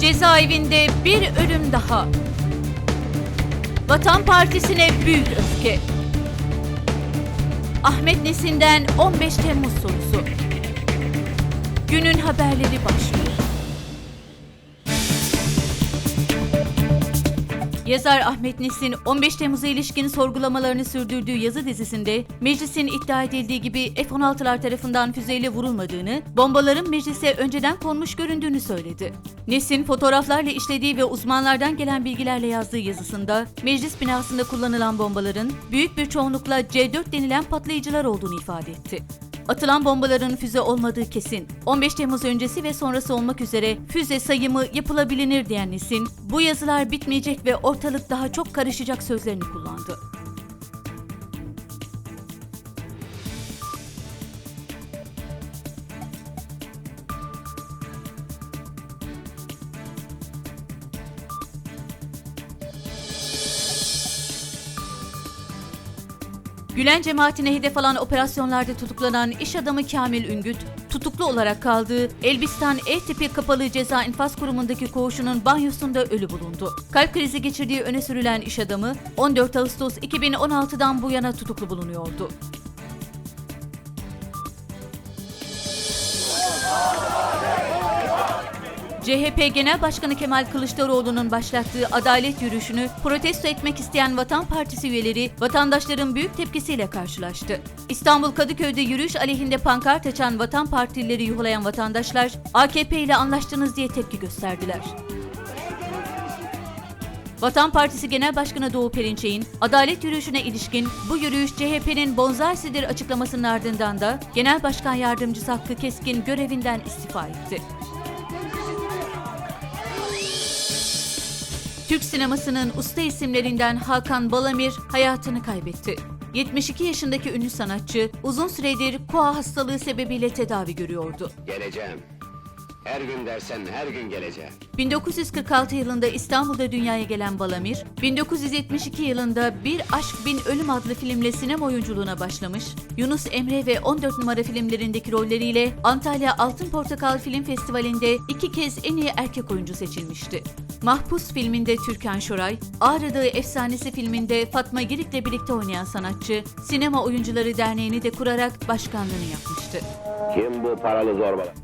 Cezaevinde bir ölüm daha. Vatan Partisi'ne büyük öfke. Ahmet Nesin'den 15 Temmuz sorusu. Günün haberleri başlıyor. Yazar Ahmet Nesin 15 Temmuz'a ilişkin sorgulamalarını sürdürdüğü yazı dizisinde meclisin iddia edildiği gibi F-16'lar tarafından füzeyle vurulmadığını, bombaların meclise önceden konmuş göründüğünü söyledi. Nesin fotoğraflarla işlediği ve uzmanlardan gelen bilgilerle yazdığı yazısında meclis binasında kullanılan bombaların büyük bir çoğunlukla C4 denilen patlayıcılar olduğunu ifade etti. Atılan bombaların füze olmadığı kesin. 15 Temmuz öncesi ve sonrası olmak üzere füze sayımı yapılabilir diyen Nesin, bu yazılar bitmeyecek ve ortalık daha çok karışacak sözlerini kullandı. Gülen cemaatine hedef alan operasyonlarda tutuklanan iş adamı Kamil Üngüt, tutuklu olarak kaldığı Elbistan E tipi kapalı ceza infaz kurumundaki koğuşunun banyosunda ölü bulundu. Kalp krizi geçirdiği öne sürülen iş adamı 14 Ağustos 2016'dan bu yana tutuklu bulunuyordu. CHP Genel Başkanı Kemal Kılıçdaroğlu'nun başlattığı adalet yürüyüşünü protesto etmek isteyen Vatan Partisi üyeleri vatandaşların büyük tepkisiyle karşılaştı. İstanbul Kadıköy'de yürüyüş aleyhinde pankart açan Vatan Partilileri yuhalayan vatandaşlar AKP ile anlaştınız diye tepki gösterdiler. Vatan Partisi Genel Başkanı Doğu Perinçek'in adalet yürüyüşüne ilişkin bu yürüyüş CHP'nin bonzarsidir açıklamasının ardından da Genel Başkan Yardımcısı Hakkı Keskin görevinden istifa etti. Türk sinemasının usta isimlerinden Hakan Balamir hayatını kaybetti. 72 yaşındaki ünlü sanatçı uzun süredir koa hastalığı sebebiyle tedavi görüyordu. Geleceğim. Her gün dersen her gün geleceğim. 1946 yılında İstanbul'da dünyaya gelen Balamir, 1972 yılında Bir Aşk Bin Ölüm adlı filmle sinema oyunculuğuna başlamış, Yunus Emre ve 14 numara filmlerindeki rolleriyle Antalya Altın Portakal Film Festivali'nde iki kez en iyi erkek oyuncu seçilmişti. Mahpus filminde Türkan Şoray, Ağrı Dağı Efsanesi filminde Fatma Girik'le birlikte oynayan sanatçı, Sinema Oyuncuları Derneği'ni de kurarak başkanlığını yapmıştı. Kim bu paralı zorbalar?